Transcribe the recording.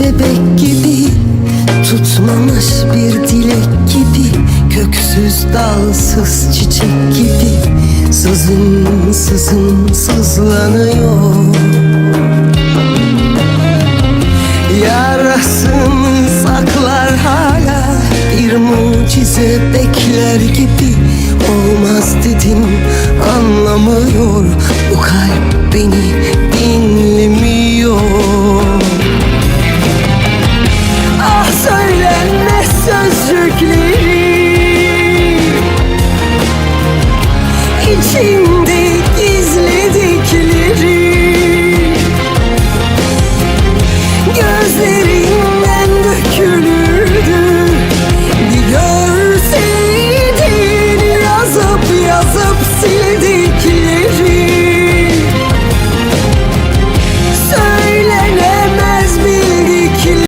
bebek gibi Tutmamış bir dilek gibi Köksüz dalsız çiçek gibi Sızın sızın sızlanıyor. Yarasını saklar hala Bir mucize bekler gibi Olmaz dedim anlamıyor gözlükleri İçim